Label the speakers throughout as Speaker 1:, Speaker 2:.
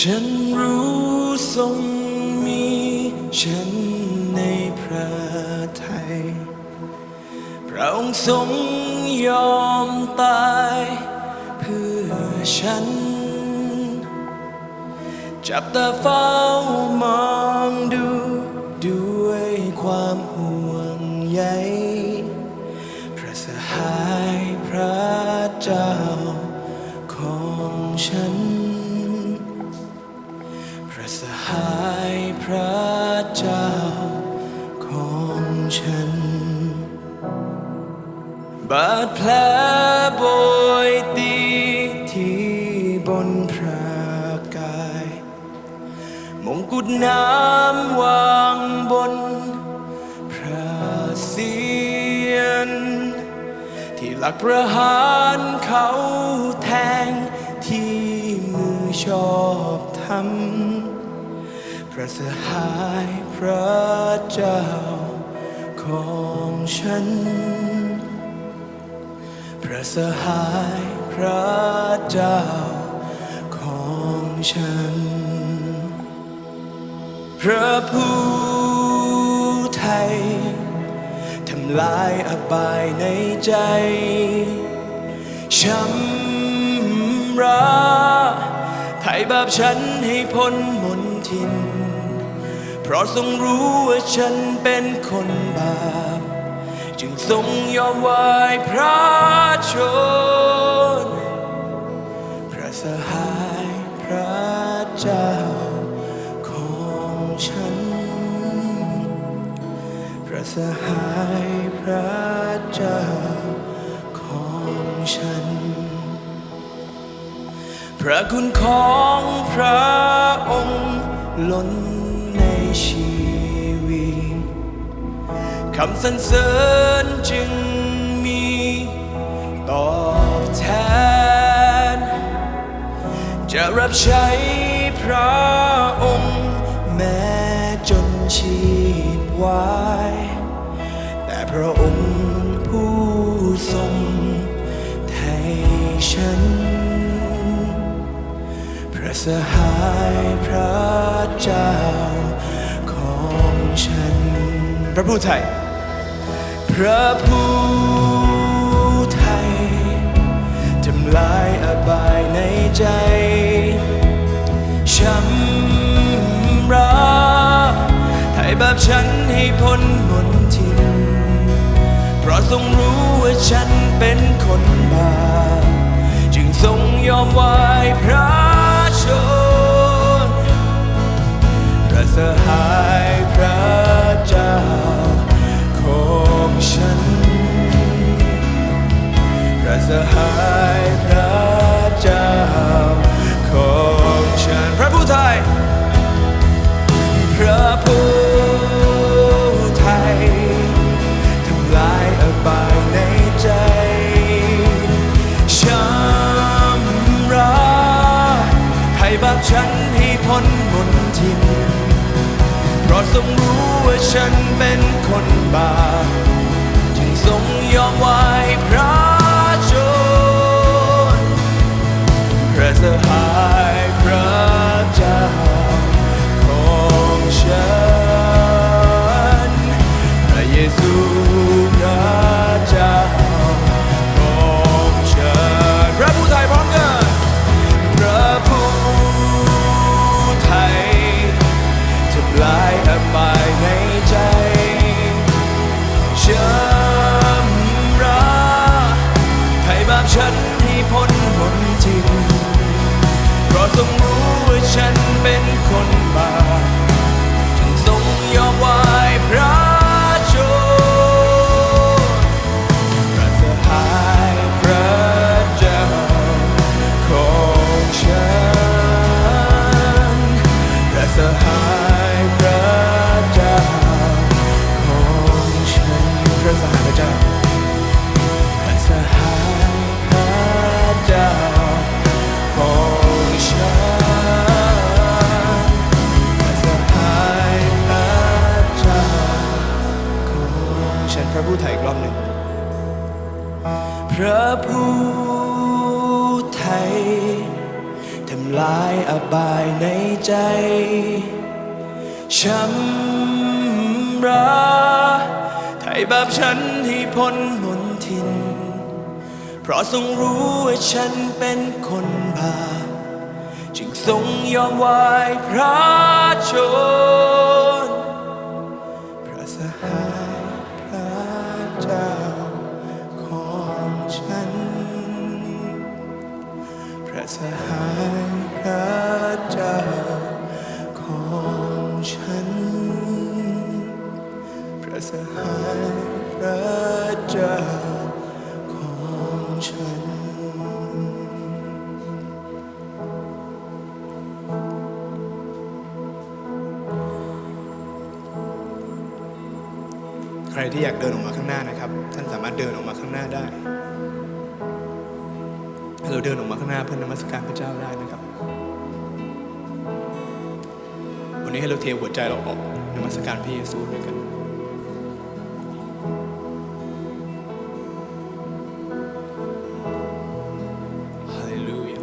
Speaker 1: ฉันรู้ทรงมีฉันในพระทัยพระองค์ทรงยอมตาย เพื่อฉัน จับตาเฝ้ามอง ดแผลโบยตีที่บนพระกาย มงกุฎน้ำวางบนพระเศียรที่หลักประหารเขาแทงที่มือชอบทำพระสหายพระเจ้าของฉัน ระสหายพระเจ้าของฉัน พระผู้ไทยทำลายอบายในใจช้ำระไถ่บาปฉันให้พ้นมนทิน เพราะทรงรู้ว่าฉันเป็นคนบาป ทรงยอมไหวายพระชน พระสหายพระเจ้าของฉัน พระสหายพระเจ้าของฉัน พระคุณของพระองค์ล้นในชี คำสรรเสริญจึงมีตอบแทน จะรับใช้พระองค์ แม้จนชีพวาย แต่พระองค์ผู้ทรงไทยฉัน พระสหายพระเจ้าของฉัน พระผู้ไทย พระผู้ไทยทำลายอบายในใจช้ำระไถ่บาปฉันให้พ้นมนทิน เพราะทรงรู้ว่าฉันเป็นคนบาปจึงทรงยอมไหวายพระชนพระสห สหายพระเจ้าของฉัน พระผู้ไทย พระผู้ไทยทำลายอบายในใจช้ำระให้บาปฉันให้พ้นมนทิน เพราะทรงรู้ว่าฉันเป็นคนบาป พร เพราะทรงรู้ว่าฉันเป็นคนบาปจึงทรงยอมไหวายพระชน พระสหายพระเจ้าของฉัน พระสหายพระเจ้าของฉัน พระสหายพระเจ้า ที่อยากเดินออกมาข้างหน้านะครับ ท่านสามารถเดินออกมาข้างหน้าได้ให้เราเดินออกมาข้างหน้าเพื่อนมัสการพระเจ้าได้นะครับ วันนี้ให้เราเทหัวใจเราออกนมัสการพระเยซูด้วยกันฮาเลลูยา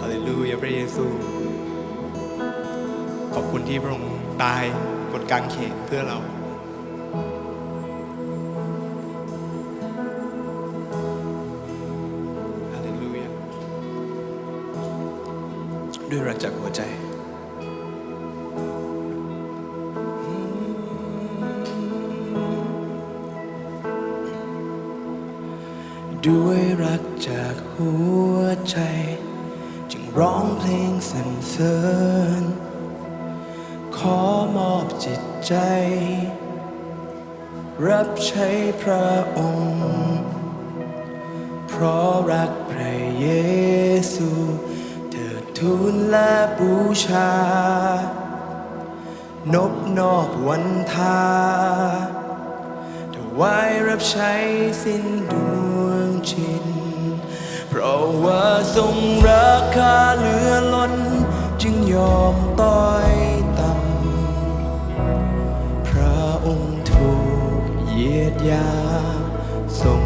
Speaker 1: ฮาเลลูยาพระเยซู ขอบคุณที่พระองค์ตายบนกางเขนเพื่อเรา ด้วยรักจากหัวใจด้วยรักจากหัวใจ จึงร้องเพลงสรรเสริญ ขอมอบจิตใจ รับใช้พระองค์ เพราะรักพระเยซู ทูลและบูชา นบนอบวันทาถวายรับใช้สิ้นดวงชินเพราะว่าทรงราคาเหลือล้น จึงยอมต้อยต่ำ พระองค์ถูกเยียดยา ทรง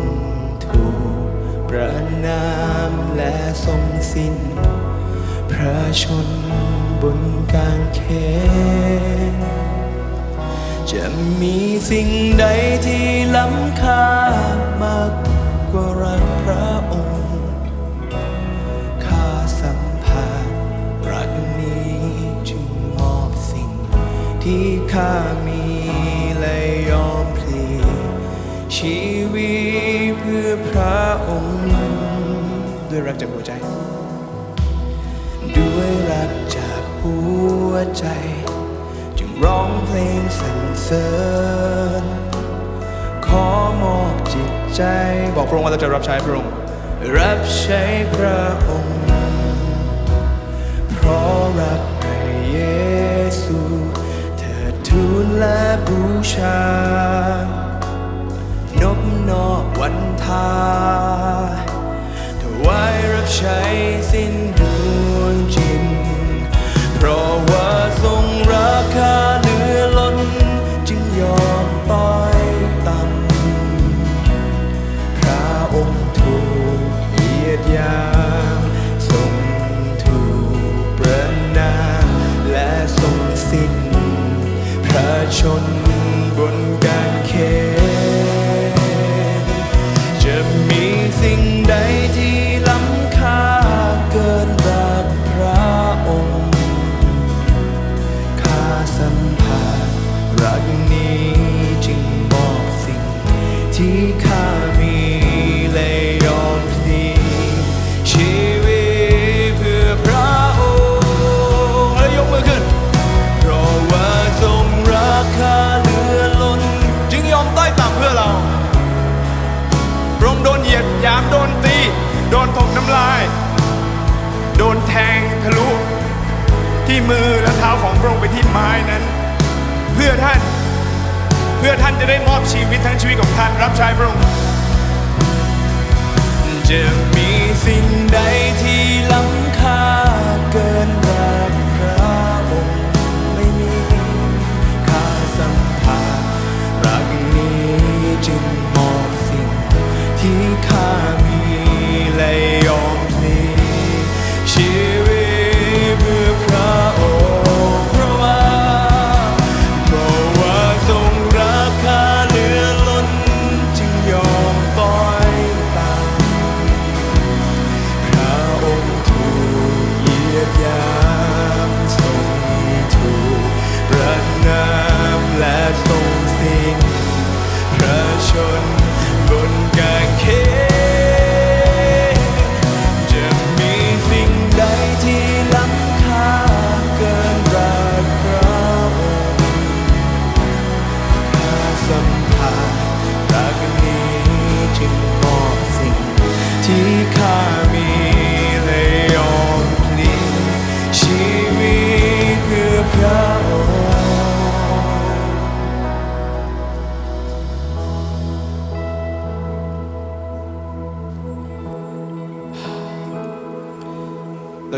Speaker 1: ถูกประนามและทรงสิ้น ระชนบนกางเขนจะมีสิ่งใดที่ล้ำค่ามากกว่ารักพระองค์ข้าสัมผัสรักนี้จึงมอบสิ่งที่ข้ามีและยอมพลีชีวิตเพื่อพระองค์ ด้วยรักจากหัวใจ ด้วยรักจากหัวใจ จึงร้องเพลงสรรเสริญ ขอมอบจิตใจ บอกพระองค์ว่าเราจะรับใช้พระองค์ รับใช้พระองค์ เพราะรักพระเยซูเถิดทูลและบูชา มือและเท้าของพระองค์ไปที่ไม้นั้น เพื่อท่านเพื่อท่านจะได้มอบชีวิตทั้งชีวิตของท่านรับใช้พระองค์จะมีสิ่งใดที่ล้ำค่าเกินรักพระองค์ไม่มีข้าสัมผัสรักนี้จึงมอบสิ่งที่ข้า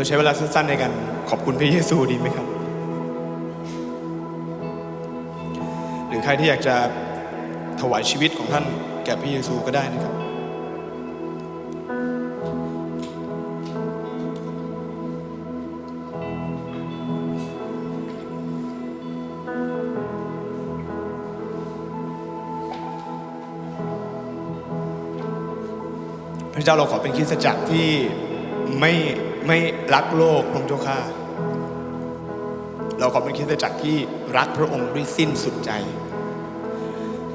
Speaker 1: ใช้เวลาสั้นๆในการขอบคุณพระเยซูดีไหมครับ หรือใครที่อยากจะถวายชีวิตของท่านแก่พระเยซูก็ได้นะครับพระเจ้าเราขอเป็นคริสตจักรที่ไม่ ไม่รักโลกพระองค์เจ้าข้าเราขอเป็นคริสตจักรที่รักพระองค์ด้วยสิ้นสุดใจ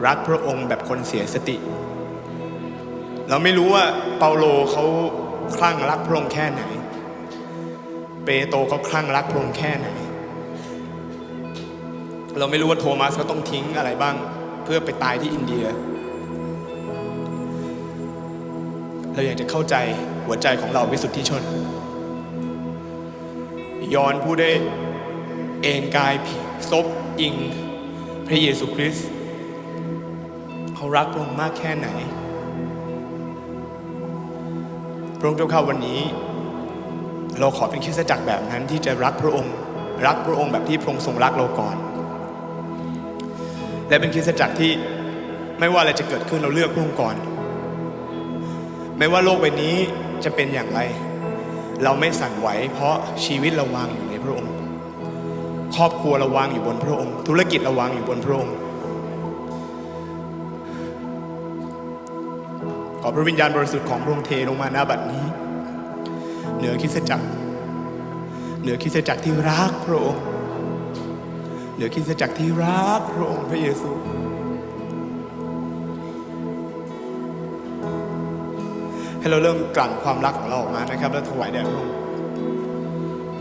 Speaker 1: รักพระองค์แบบคนเสียสติ เราไม่รู้ว่าเปาโลเขาคลั่งรักพระองค์แค่ไหน เปโตเขาคลั่งรักพระองค์แค่ไหน เราไม่รู้ว่าโทมัสเขาต้องทิ้งอะไรบ้าง เพื่อไปตายที่อินเดีย เราอยากจะเข้าใจหัวใจของเราวิสุทธิชน ย้อนผู้ได้เอนกายซบอิงพระเยซูคริสต์เขารักพระองค์มากแค่ไหน พระองค์เจ้าข้าวันนี้ เราขอเป็นคริสตจักรแบบนั้นที่จะรักพระองค์ รักพระองค์แบบที่พระองค์ทรงรักเราก่อน และเป็นคริสตจักรที่ไม่ว่าอะไรจะเกิดขึ้นเราเลือกพระองค์ก่อน ไม่ว่าโลกใบนี้จะเป็นอย่างไร เราไม่สั่นไหว เพราะชีวิตเราวางอยู่ในพระองค์ ครอบครัวเราวางอยู่บนพระองค์ ธุรกิจเราวางอยู่บนพระองค์ ขอพระวิญญาณบริสุทธิ์ของพระองค์เทลงมาหน้าบัดนี้ เหนือคิสจักร เหนือคิสจักรที่รักพระองค์ เหนือคิสจักรที่รักพระองค์พระเยซู ให้เราเริ่มกลั่นความรักของเราออกมานะครับ แล้วถวายแด่พระองค์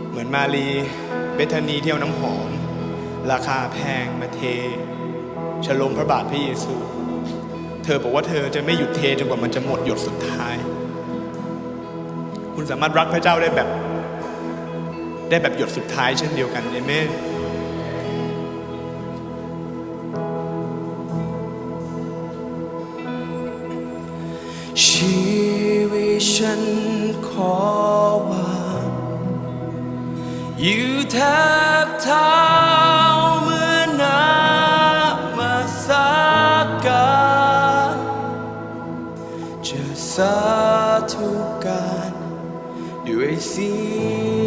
Speaker 1: เหมือนมารีเบธานีเที่ยวน้ำหอม ราคาแพงมาเทฉลมพระบาทพระเยซู เธอบอกว่าเธอจะไม่หยุดเทจนกว่ามันจะหมดหยดสุดท้าย คุณสามารถรักพระเจ้าได้แบบ ได้แบบหยดสุดท้ายเช่นเดียวกันเอเมน ฉันขอวางอยู่แทบเท้าเมื่อน้ำมาสักการจะสาธุการด้วยเสี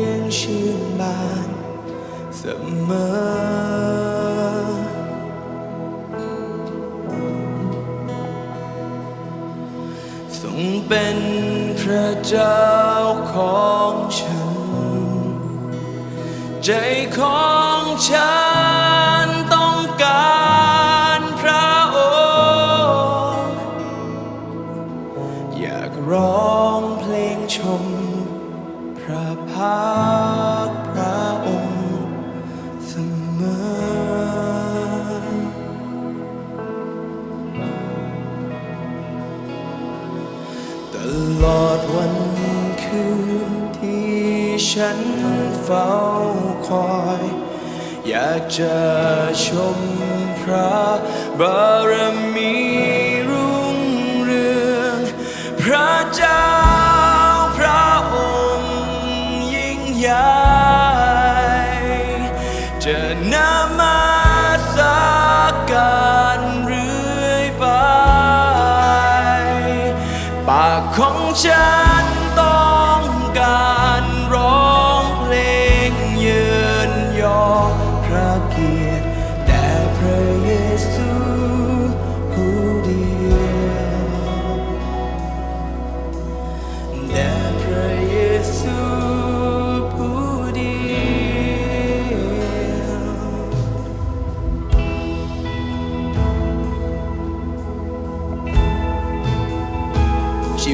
Speaker 1: ยงชื่นบานเสมอทรงเป็น ระเจ้าของฉัน ใจของฉัน ฉันเฝ้าคอย อยากจะชมพระบารมี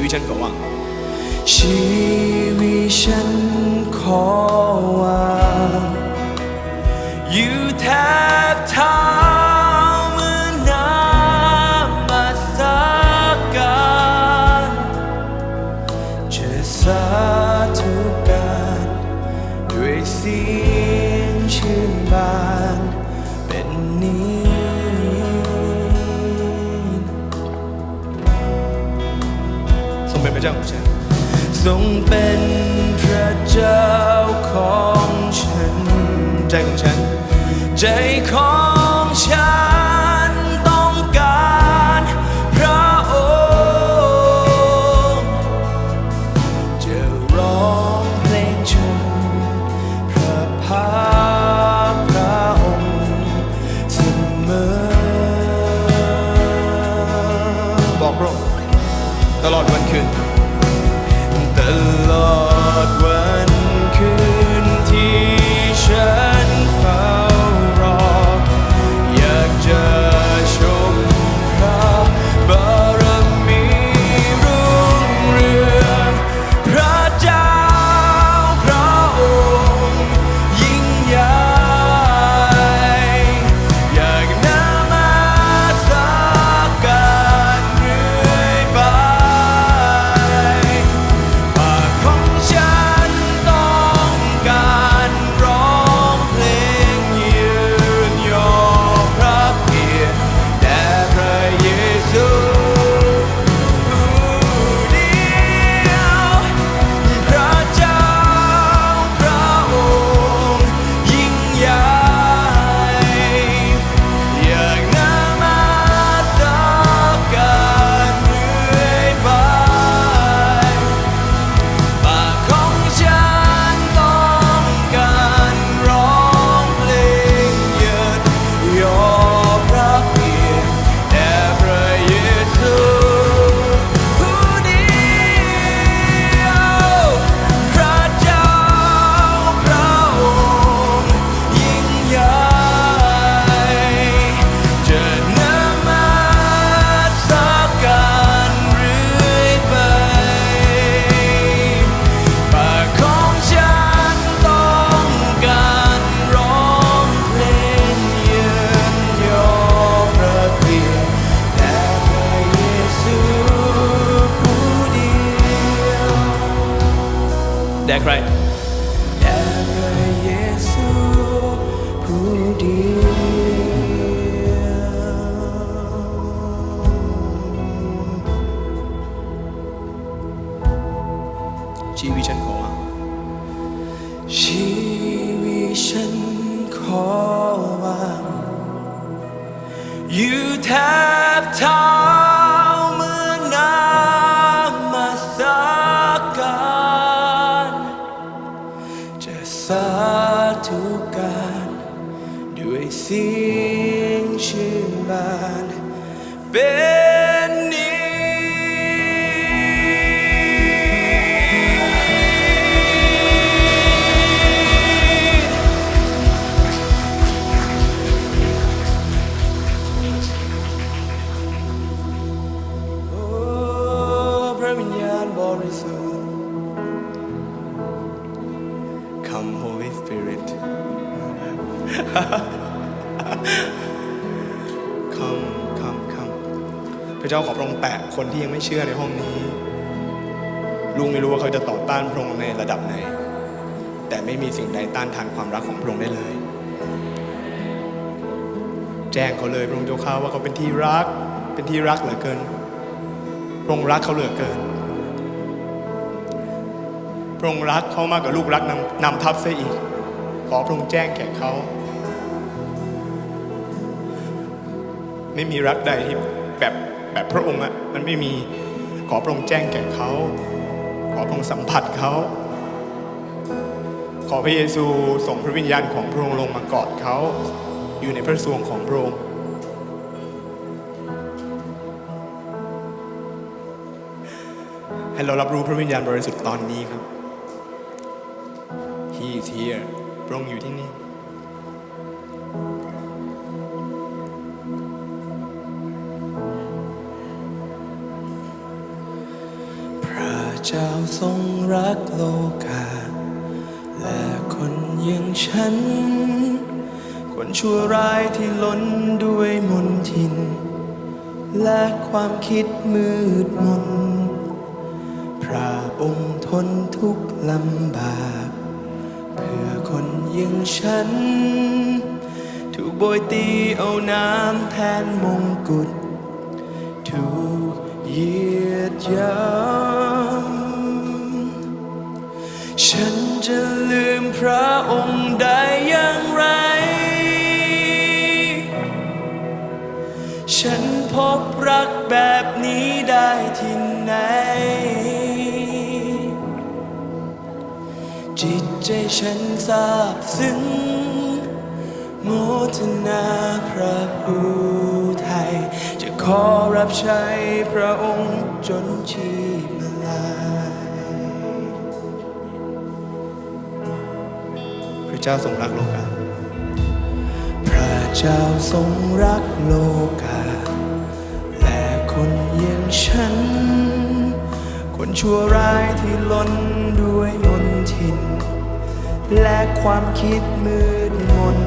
Speaker 1: วิตฉันขอว่าชีวิตฉันขอวางอยู่แทบเท้า ทรงเป็นพระเจ้าของฉัน ใจของฉัน ใจของ ฉันขอวางอยู่แทบเท้า Come Come Come พระเจ้าขอพระองค์แตะคนที่ยังไม่เชื่อในห้องนี้ ลุงไม่รู้ว่าเขาจะต่อต้านพระองค์ในระดับไหน แต่ไม่มีสิ่งใดต้านทานความรักของพระองค์ได้เลย แจ้งเขาเลยพระองค์เจ้าข้าว่าเขาเป็นที่รัก เป็นที่รักเหลือเกิน พระองค์รักเขาเหลือเกินพระองค์รักเขามากกว่าลูกรักนำนำทัพเสียอีก ขอพระองค์แจ้งแก่เขา ไม่มีรักใดที่แบบแบบพระองค์อะมันไม่มีขอพระองค์แจ้งแก่เขา ขอพระองค์สัมผัสเขา ขอพระเยซูส่งพระวิญญาณของพระองค์ลงมากอดเขา อยู่ในพระสวงของพระองค์ให้เรารับรู้พระวิญญาณบริสุทธิ์ตอนนี้ครับ He is here พระองค์อยู่ที่นี่ ทรงรักโลกา และคนอย่างฉัน คนชั่วร้ายที่ล้นด้วยมนทิน และความคิดมืดมน พระองค์ทนทุกลำบาก เพื่อคนอย่างฉัน ถูกโบยตีเอาน้ำแทนมงกุฎถูกเยียดยา จะลืมพระองค์ได้อย่างไร ฉันพบรักแบบนี้ได้ที่ไหน จิตใจฉันซาบซึ้งโมทนาพระผู้ไทย จะขอรับใช้พระองค์จนชี ระเจ้าทรงรักโลกา พระเจ้าทรงรักโลกา และคนเย็นฉัน คนชั่วร้ายที่ล้นด้วยมนทิน และความคิดมืดมน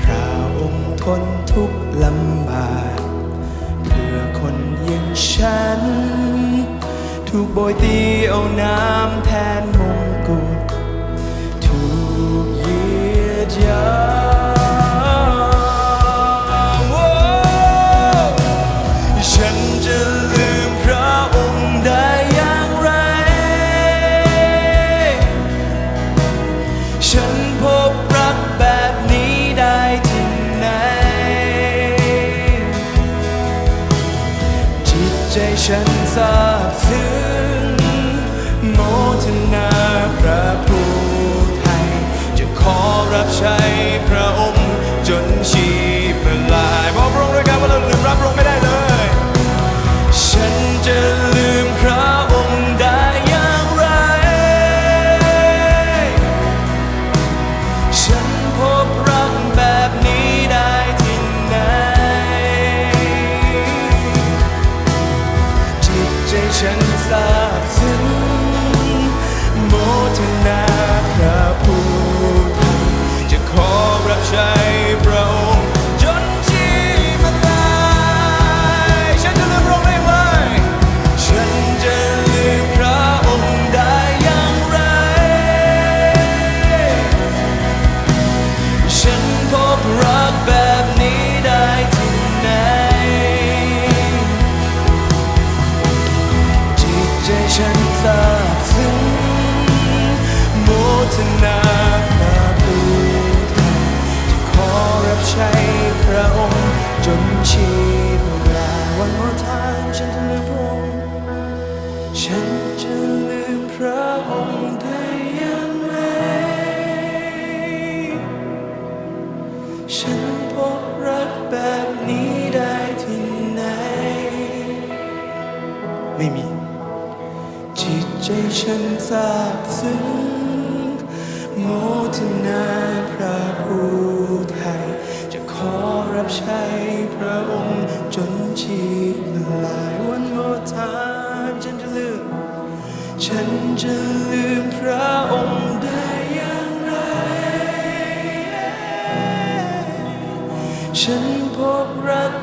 Speaker 1: พระองค์ทนทุกลำบากเพื่อคนอยังฉัน ถูกโบยตีเอาน้ำแทนมงกุฎ ฉันจะลืมพระองค์ได้อย่างไรฉันพบรักแบบนี้ได้ที่ไหนจิตใจฉันซาบซึ้ง ซาบซึ้งโมทนาพระผู้ไทย จะขอรับใช้พระองค์จนชีพลายวันโมทานฉันจะลืม ฉันจะลืมพระองค์ได้อย่างไร ฉันพบรัก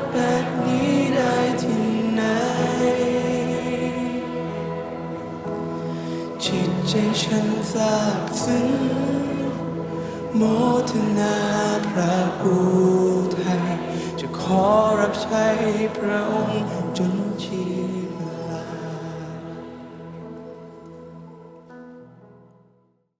Speaker 1: ใจฉันซาบซึ้งโมทนาพระผู้ไทย จะขอรับใช้พระองค์จน